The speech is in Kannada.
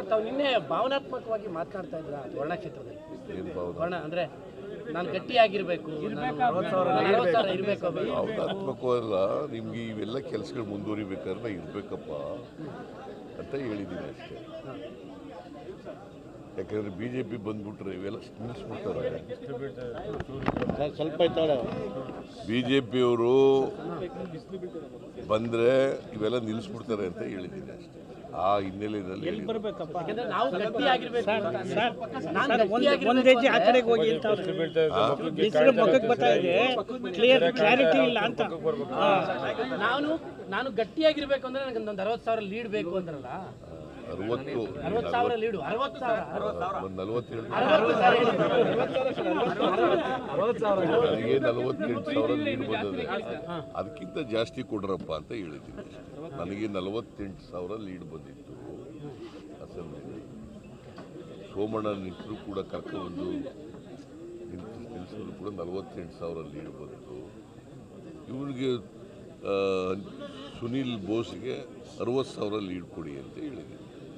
ಸರ್ ತಾವು ನಿನ್ನೆ ಭಾವನಾತ್ಮಕವಾಗಿ ಮಾತನಾಡ್ತಾ ಇದ್ರ ವರ್ಣ ಕ್ಷೇತ್ರದಲ್ಲಿ. ವರ್ಣ ಅಂದ್ರೆ ನಾನು ಗಟ್ಟಿಯಾಗಿರ್ಬೇಕು ಇರಬೇಕು? ಭಾವನಾತ್ಮಕವಲ್ಲ ನಿಮ್ಗೆ ಇವೆಲ್ಲ ಕೆಲಸಗಳು ಮುಂದುವರಿಬೇಕಾದ್ರೆ ಇರ್ಬೇಕಪ್ಪ ಅಂತ ಹೇಳಿದ್ದೀನಿ ಅಷ್ಟೇ. ಯಾಕಂದ್ರೆ ಬಿ ಜೆ ಪಿ ಬಂದ್ಬಿಟ್ರೆ ಇವೆಲ್ಲ ನಿಲ್ಲಿಸ್ಬಿಡ್ತಾರೆ. ಬಿ ಜೆ ಪಿಯವರು ಬಂದ್ರೆ ಇವೆಲ್ಲ ನಿಲ್ಲಿಸ್ಬಿಡ್ತಾರೆ ಅಂತ ಹೇಳಿದ್ದೀನಿ ಅಷ್ಟೇ ಆ ಹಿನ್ನೆಲೆಯಲ್ಲಿ ನಾನು ಒಂದ್ ಹೆಜ್ಜೆ ಆ ಕಡೆಗೆ ಹೋಗಿ ಅಂತ ಅವ್ರು. ಬಿಸಿಲು ಮುಖಕ್ಕೆ ಇದೆ ಕ್ಲಿಯರ್ ಕ್ಲಾರಿಟಿ ಇಲ್ಲ ಅಂತ ಹಾ. ನಾನು ನಾನು ಗಟ್ಟಿಯಾಗಿರ್ಬೇಕು ಅಂದ್ರೆ ನನಗೆ ಒಂದು ಅರವತ್ತು ಸಾವಿರ ಲೀಡ್ ಬೇಕು ಅಂದ್ರಲ್ಲ ಅರವತ್ತು ಅರವತ್ತು ಸಾವಿರ ಲೀಡು ಅರವತ್ತು ಸಾವಿರ ನಲ್ವತ್ತೇಳು ನನಗೆ ನಲವತ್ತೆಂಟು ಸಾವಿರ ಲೀಡ್ ಬಂದಿದೆ. ಅದಕ್ಕಿಂತ ಜಾಸ್ತಿ ಕೊಡ್ರಪ್ಪ ಅಂತ ಹೇಳಿದ್ದೀನಿ ನನಗೆ ನಲವತ್ತೆಂಟು ಸಾವಿರ ಲೀಡ್ ಬಂದಿತ್ತು ಅಸೆಂಬ್ಲಿಯಲ್ಲಿ ಸೋಮಣ್ಣ ನಿಂತರೂ ಕೂಡ ಕರ್ಕೊಂಡು ನಿಂತು ನಿಲ್ಲಿಸಿದ್ರು ಕೂಡ ನಲವತ್ತೆಂಟು ಸಾವಿರ ಲೀಡ್ ಬಂತು. ಇವನಿಗೆ ಸುನೀಲ್ ಬೋಸ್ಗೆ ಅರವತ್ತು ಸಾವಿರ ಲೀಡ್ ಕೊಡಿ ಅಂತ ಹೇಳಿದ್ದೀನಿ.